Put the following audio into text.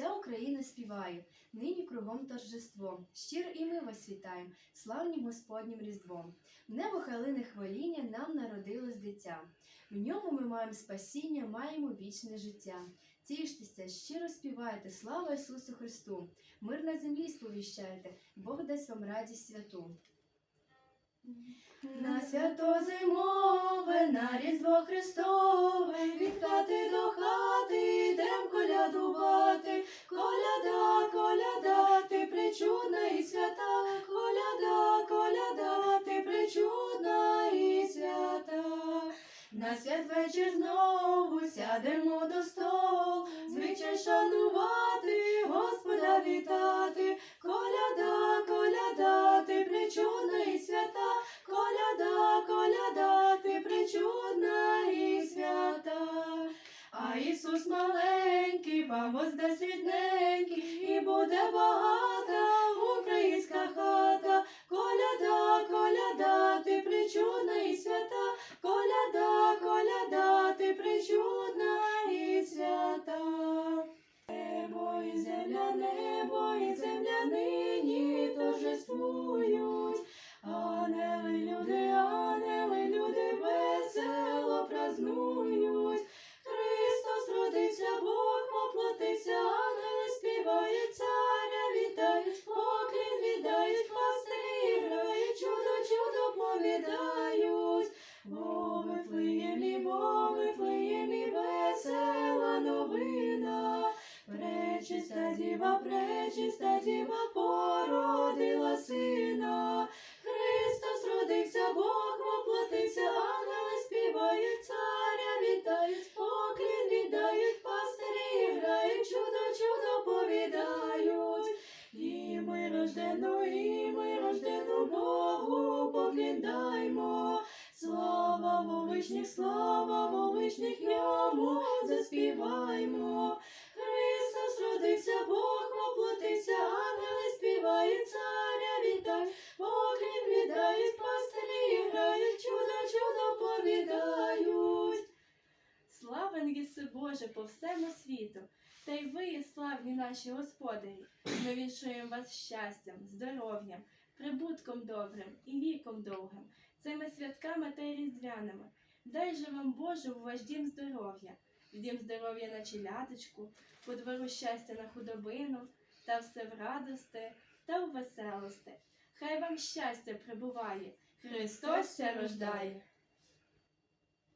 Вся Україна співає, нині кругом торжество. Щиро і ми вас вітаємо, славнім Господнім Різдвом. В небо халине хваління нам народилось дитя. В ньому ми маємо спасіння, маємо вічне життя. Тіштеся, щиро співайте, слава Ісусу Христу! Мир на землі сповіщайте, Бог дасть вам радість святу. На свято зимове, на Різдво Христове, від хати до Коляда, коляда, ти причудна і свята, коляда, коляда, ти причудна і свята. На святвечір знову сядемо до столу, Ісус маленький, вам воздасть рідненький, і буде багата українська хата. Коляда, воплотився, ангели співають, царя вітають, поклін віддають, пастирі грають, чудо, чудо повідають. Бо в Вифлеємі, бо весела новина. Пречиста діва, пречиста діва породила сина. І ми рождено Богу покліндаймо. Слава вовишніх, слава вовишніх йому заспіваймо. Христос родився, Бог воплотився, Боже по всему світу, та й ви, славні наші господарі. Ми віншуємо вас щастям, здоров'ям, прибутком добрим і віком довгим, цими святками та й різдвяними. Дай же вам Боже у ваш дім здоров'я, в дім здоров'я на челядочку, по двору щастя на худобину, та все в радости та у веселости. Хай вам щастя прибуває, Христос рождає.